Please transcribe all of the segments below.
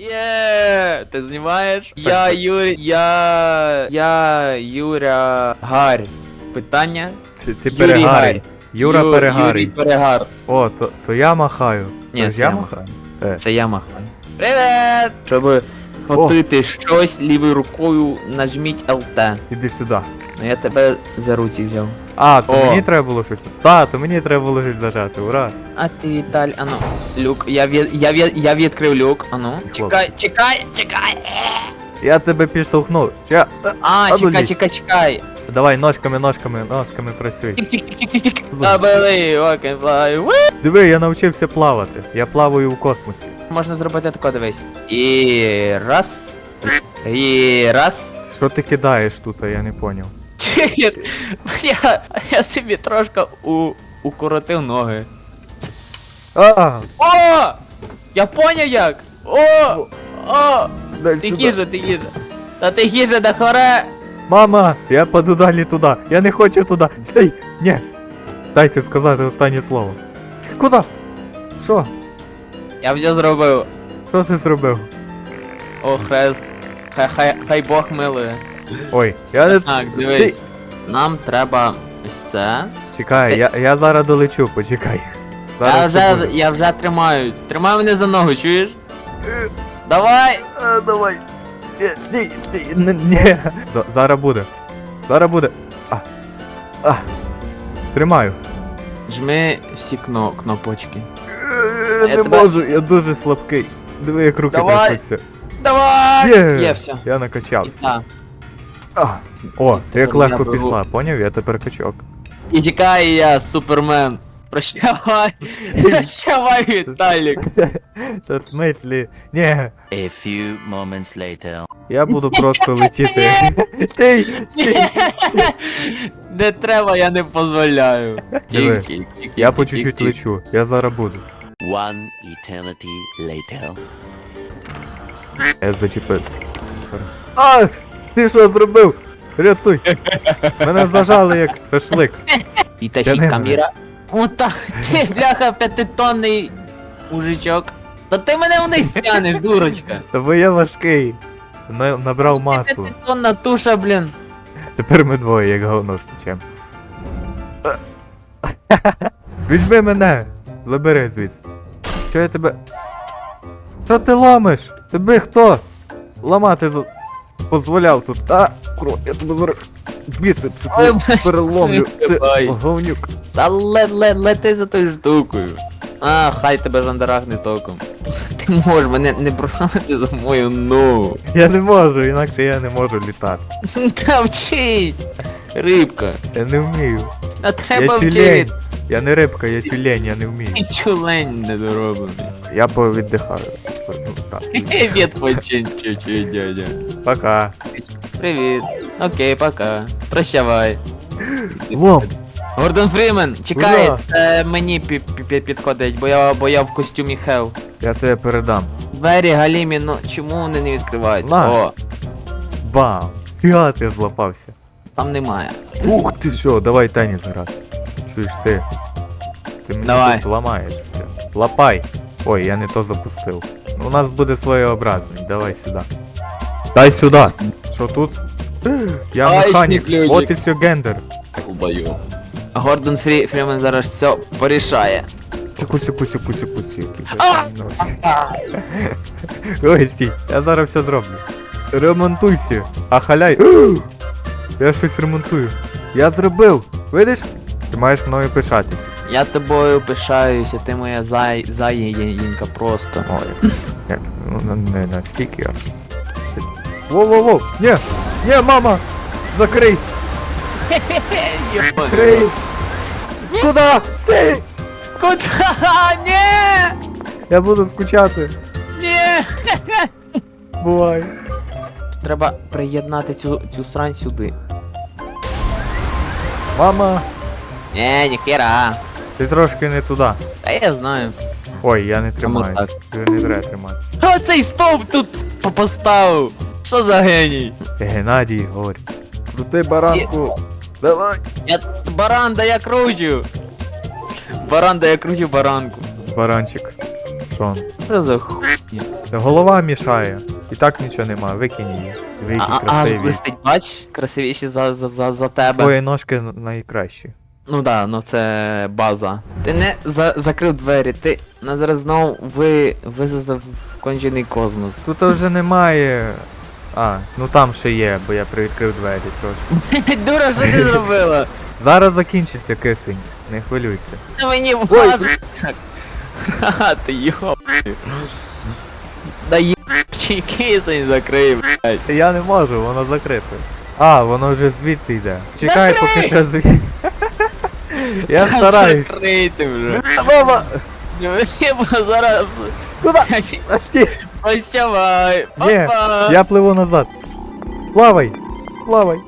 Є, ти знімаєш? Я Юрій, я, я Юря Гарь. Питання? Ти, ти Юрій перегарий. Юра Ю- Юрій перегарий. Перегар. О, то, то я махаю. Ні, то це я я махаю. Е, Це я махаю. Привіт! Щоб схватити щось лівою рукою, нажміть ЛТ. іди сюди. Ну я тебе за руці взяв. А, то О. мені треба було щось. Та, то мені треба було щось зажати, ура. А ти Віталь, ану. Люк, я від, я від, я відкрив люк, ану. Чекай, чекай, чекай. Я тебе підштовхну. Ще. А, ну чекай, лізь. чекай, чекай. Давай ножками, ножками, ножками працюй. Тік-тік-тік-тік-тік. Зуб. I believe I can fly. Woo! Диви, я навчився плавати. Я плаваю в космосі. Можна зробити тако, дивись. І раз. І раз. Що ти кидаєш тут, я не поняв. Я, я собі трошки у, укоротив ноги. А, О! Я поняв як! О! О! дай Ти сюди. хіже, ти хіже. Та ти хіже да хоре! Мама, я паду далі туди. Я не хочу туди. Стій! Ні. Дайте сказати останнє слово. Куди? Що? Я вже зробив. Що ти зробив? О, хрест. Хай, хай, хай Бог милує. Ой, я не. Так, Стій. Нам треба ось це. Чекай, я, я зараз долечу, почекай. Я Зараз вже, буде. я вже тримаюсь. Тримай мене за ногу, чуєш? Давай! А, давай. Ні, Стій, стій, н- ні. Д- Зараз буде. Зараз буде. А. А. Тримаю. Жми всі кно, кнопочки. Е, Я Не тебе- можу, я дуже слабкий. Диви, як руки Давай. трясуться. Давай! Є. Все. Я накачався. так. А. О, Тепер як легко я беру- пішла, поняв? Я тепер качок. І чекай, я супермен. Прощавай. Прощавай, Віталік. Та в смислі. Ні, A few moments later. я буду просто летіти. Ти! Не треба, я не дозволяю. Диви, тік, Я по чуть-чуть лечу. Я зараз буду. One eternity later. Я зачепився. А! Ти що зробив? Рятуй! Мене зажали як шашлик. І Тяни тащить мене. каміра. Отак, ти, бляха, п'ятитонний мужичок. Та ти мене вниз тянеш, дурочка. Та бо я важкий. На- Набрав Ти масу. п'ятитонна туша, блін. Тепер ми двоє, як говно стечем. Візьми мене! Забери звідси. Що я тебе. Що ти ламиш? Тебе хто? Ламати за... дозволяв тут. А, кров, я тебе зараз біцепси твої переломлю. Ти говнюк. Та лед, лед, лети за тою штукою. А, хай тебе жандарахне током. Ти можеш мене не брати за мою ногу. Я не можу, інакше я не можу літати. Та вчись! Рибка. Я не вмію. А треба я тюлень. вчити. Я не рибка, я тюлень, я не вмію. І чулень недороблений. Я повіддихаю. Так. Відпочинь чуть-чуть, дядя. Пока. Привіт. Окей, пока. Прощавай. Лом. Гордон Фрімен, чекай, Ура! це мені пі- пі- пі- підходить, бо я, бо я в костюмі Хев. Я тебе передам. Двері Галімі, ну чому вони не відкриваються? На. О, Бам! Фіга ти злапався. там немає. Ух ти що, давай теніс грати. Чуєш ти? Ти мені Давай. тут ламаєш. Лапай. Ой, я не то запустив. У нас буде своєобразний, давай сюди. Дай сюди. Що тут? Я механік. сніклюдик. От і все гендер. Гордон Фрі, Фрімен зараз все порішає. Сіку, сіку, сіку, сіку. Ой, стій, я зараз все зроблю. Ремонтуйся. А халяй. Я щось ремонтую. Я зробив. Видиш? Ти маєш мною пишатись. Я тобою пишаюся, ти моя зай, заєнька просто. Ой, як, ну не- не настільки аж. Воу-воу-воу! Ні! Ні, мама! Закрий! Закрий! Куда? Стій! Куда? Ні! Я буду скучати. Ні! Бувай. Треба приєднати цю, цю срань сюди. Мама, Ні, ніхера. Ти трошки не туди. Та я знаю. Ой, я не тримаюсь. Не треба триматися. А цей стовп тут по- поставив. Що за геній? Геннадій говорить. Крути баранку. Давай. Я баран, да я кручу. Баран, да я кручу баранку. Баранчик. Шон. Що за хуйня? Голова мішає. І так нічого нема, викинь її. Ви які А, а, а бач, красивіші за, за, за, за тебе. Твої ножки найкращі. Ну да, ну це база. Ти не за, закрив двері, ти нас зараз знову ви визузав в кончений космос. Тут вже немає. А, ну там ще є, бо я привідкрив двері трошки. Дура, що ти зробила? Зараз закінчиться кисень, не хвилюйся. Ти мені важко. Ха, ти йоп. Да єбчий кисень закрив, блядь. Я не можу, воно закрите. А, воно вже звідти йде. Чекай, поки що звідти. Я стараюсь. Вже. Мама! Не зараз... Куди? А, стій! Прощавай. Ні, Папа. я пливу назад. Плавай! Плавай!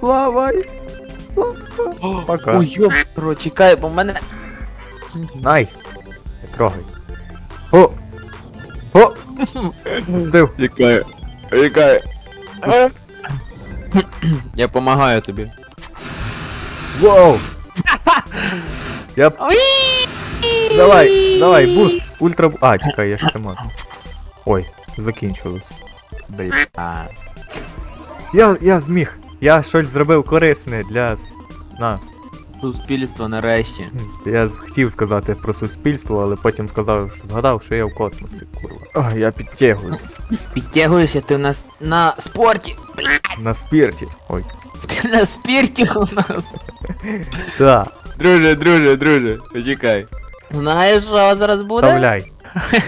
Плавай! Пока. Ой, йоп, бро, чекай, бо в мене... Най! Не трогай. О! О! Пустив. Чекай, чекай. Я помагаю тобі. Вау! Я... Давай, давай, буст! Ультра... А, чекай, я ще можу. Ой, закінчилось. Блін. Я, я зміг. Я щось зробив корисне для с- нас. суспільство нарешті. Я з- хотів сказати про суспільство, але потім сказав, що згадав, що я в космосі, курва. А, я підтягуюсь. Підтягуєшся ти у нас на спорті. На спірті. Ой. Ти на спірті у нас. Так, Друже, друже, друже, почекай. Знаєш, що зараз буде? вставляй.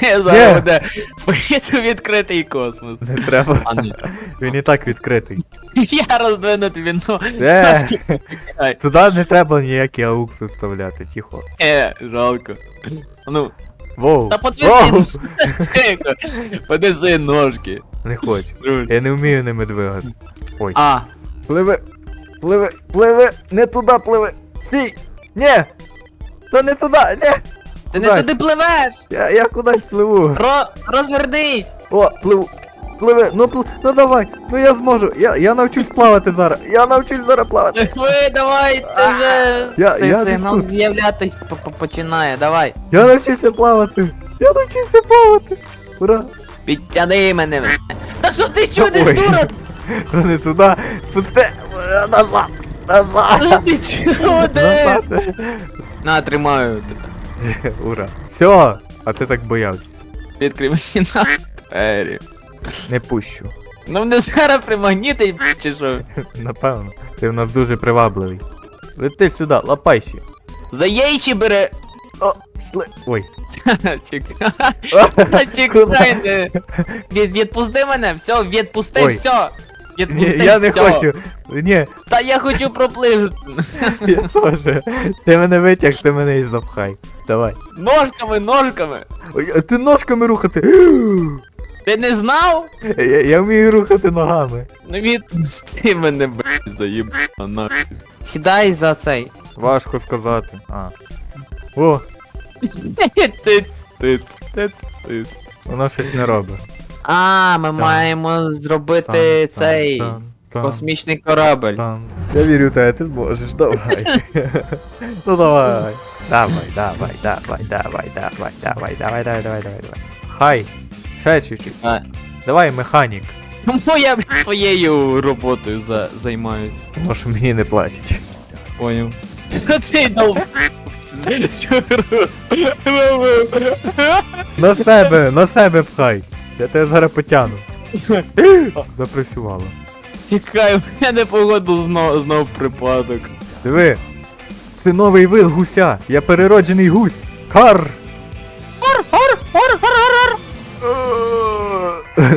зараз буде поїду відкритий космос. Не треба. А ні. Він і так відкритий. Я роздвину тобі ну. Е, туди не треба ніякі аукси вставляти, тихо. Е, жалко. Ну, Воу. та Воу. подвези. Подвези ножки. Не хочу. Я не вмію ними двигати. Ой. А, Пливи. Пливи. Пливи. Не туди пливи. Стій. Ні. То не туди. Ні. ти не туди пливеш! Я, я кудись пливу. Ро, розвернись! О, пливу. Пливи. Ну, пл... ну давай. Ну я зможу. Я, я навчусь плавати зараз. Я навчусь зараз плавати. Ви, давай, ти вже Я- цей я сигнал тут. з'являтись по- по- починає, давай. Я навчився плавати. Я навчився плавати. Ура. Підтяни мене. Та що ти чудиш, Ой. дура? То не туди. Пусти. Назад. Назад. Ти чудиш? Назад. На, тримаю. Ура. Все. А ти так боявся. Відкрий мені на двері. Не пущу. Ну мене зараз примагнітить, чи що? Напевно. Ти в нас дуже привабливий. Лети сюди, лапайся. За яйчі бере. О, пішли. Ой. Чекай. Чекай, не. Від, відпусти мене, все, відпусти, Ой. все. Ні, Відпусти, я не хочу. Ні, Та я хочу пропливти. я теж. Ти мене витяг, ти мене і запхай. Давай. Ножками, ножками. Ой, а ти ножками рухати. Ти не знав? Я, я вмію рухати ногами. Ну відпусти мене, блядь, заїбана нахуй. Сідай за цей. Важко сказати. А. О, Ти, ти, ти, ти. воно щось не робить. А, ми маємо зробити цей космічний корабль. тан. Я вірю в тебе, ти зможеш, давай. ну давай. Давай, давай, давай, давай, давай, давай, давай, давай, давай, давай, давай. Хай. Ще чуть-чуть. А, Давай, механік. Чому я блядь, твоєю роботою за, займаюсь? Що мені не платять. Поняв. Що ти дав? На себе, на себе пхай. Я тебе зараз потягну. Запрацювало. Чекай, у мене погоду знов, знов припадок. Диви. Це новий вид гуся. Я перероджений гусь. Кар!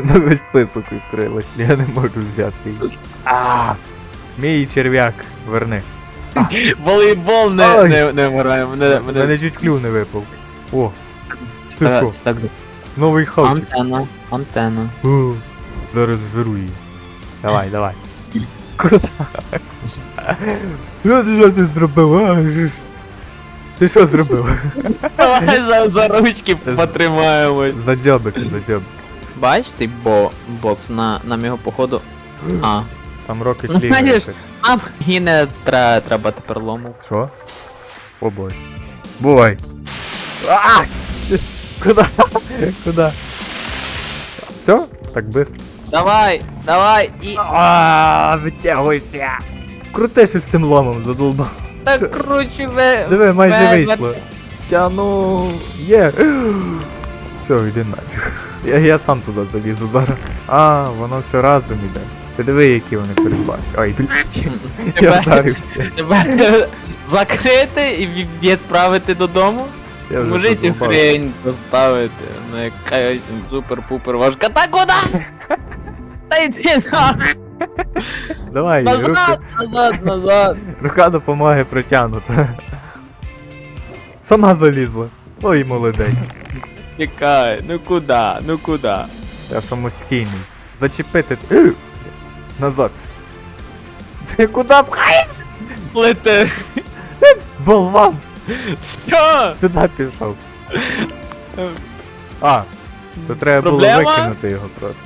На весь список відкрилось. Я не можу взяти її. А, Мій черв'як, верни. Волейбол не, Ай. не, не граємо. Мене, мене... Мене чуть клюв не випав. О, ти Та- що? так, Новий хавчик. Антенна, антенна. О, Зараз жиру її. Давай, давай. Куда? Що ти що ти зробив? а? Ти що зробив? Давай за, за ручки потримаємось. Задзьобик, задзьобик. Бач цей бо, бокс на, нам його походу. А. Там Rocket Ну, League знаєш, мені не тре- треба тепер лому. Що? О бой. Бувай. А! Куда? Куда? Все? Так без. Давай, давай, і. А, витягуйся. Щось з тим ломом, задолбав. Так круче ви. Диви, майже вийшло. Тяну. Є. Все, йди нафіг. Я, я сам туди залізу зараз. А, воно все разом іде. Ти диви, які вони передбачать. Ой, блядь. Я вдарився. Тебе закрити і ві- відправити додому? Я вже Може цю хрень поставити на якась супер-пупер важка. Та куди? Та йди нахуй! Давай, руки, Назад, назад, назад. рука допомоги протягнута. Сама залізла. Ой, молодець. Чекай, ну куди, ну куди? Я самостійний. Зачепити. Назад. Ти куди пхаєш? Лети. Болван! Що? Сюди пішов. А, то треба було Проблема? викинути його просто.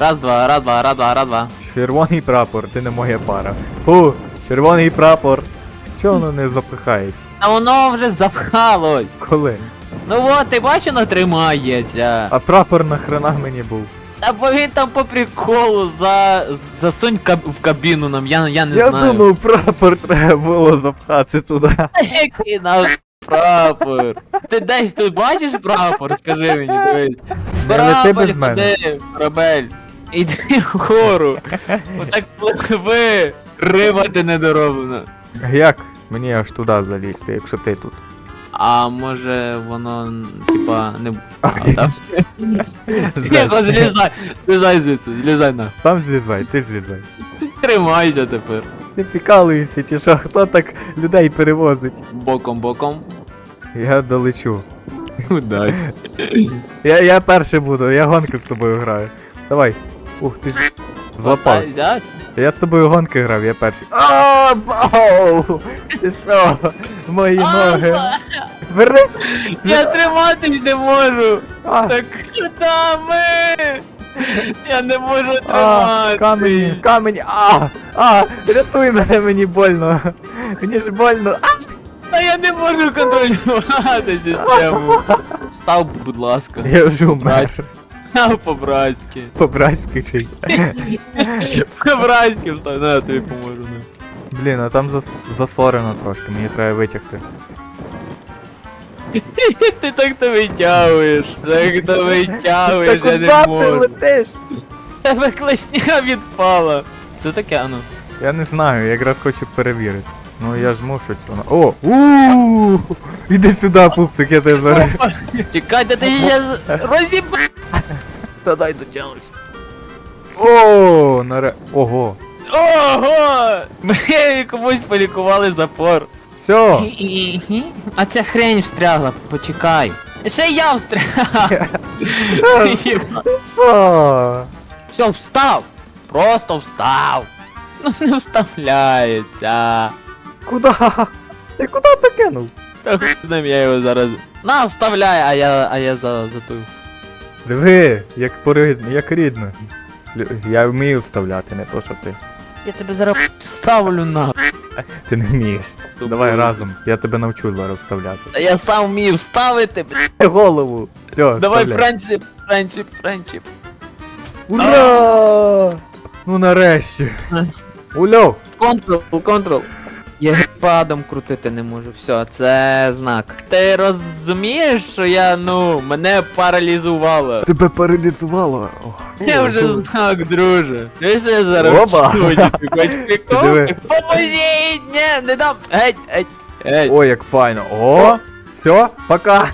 Раз, два, раз, два, раз, два, раз, два. Червоний прапор, ти не моя пара. Фу, червоний прапор. Чого воно не запихається? А воно вже запхалось. Коли? Ну от, ти бачиш, воно тримається. А прапор нахрена мені був? Та бо він там по приколу за... засунь каб... в кабіну нам, я, я не Я знаю. думав, прапор треба було запхати туди. Який нахуй прапор? Ти десь тут бачиш прапор? Скажи мені, дивись. Не лети без мене. ходи, корабель. Іди вгору. Отак пливи. Риба ти недороблена. Як мені аж туди залізти, якщо ти тут? А може воно, типа, не... А, Окей. там... Злізай, злізай звідси, злізай на. Сам злізай, ти злізай. Тримайся тепер. Ти прикалуєшся, чи що? Хто так людей перевозить? Боком, боком. Я долечу. Удачі. Я, я перший буду, я гонки з тобою граю. Давай. Ух, ти ж злапався. Я з тобою гонки грав, я перший. А, бау! Ти що? Мої ноги. Вернись! Я триматись не можу. А, Так куди ми? Я не можу а, тримати. камені, камені, а, а, рятуй мене, мені больно. Мені ж больно. А, А я не можу контролювати систему. Став, будь ласка. я вже умер. По-братськи. По-братськи чи. По-братськи встав. На, я тобі поможу. на. Блін, а там зас- засорено трошки, мені треба витягти. Ти так то витягуєш. Так то витягуєш, я не можу. летиш? Тебе клешня відпала. Це таке, ану. Я не знаю, я якраз хочу перевірити. Ну я ж мушу воно. О! у Іди сюди, пупсик, я тебе зараз. Чекайте, ти ще розіб... Та дай дотягнусь. О, наре. Ого. Ого! Ми комусь полікували запор. Все. А ця хрень встрягла, почекай. Ще я встряг. Що? Все, встав. Просто встав. Ну не вставляється. Куда? Ти куди ти кинув? Та хуй з ним я його зараз. На, вставляй, а я, а я за, за ту. Диви, як поридно, як рідно. Лю- Я вмію вставляти, не то що ти. Я тебе зараз вставлю на. Ти не вмієш. Давай разом, я тебе навчу зараз вставляти. Та я сам вмію вставити. бля. Голову. Все, Давай вставляй. френчіп, френчіп, френчіп. Ура! Ну нарешті. Ульо! Контрол, контрол. Я геймпадом крутити не можу. Все, це знак. Ти розумієш, що я, ну, мене паралізувало. Тебе паралізувало. Ох. Я вже знак, друже. Ти ще зараз Опа. ти хоч прикол? Поможіть! Ні, не дам. Геть, геть, геть. О, як файно. О! Все, пока.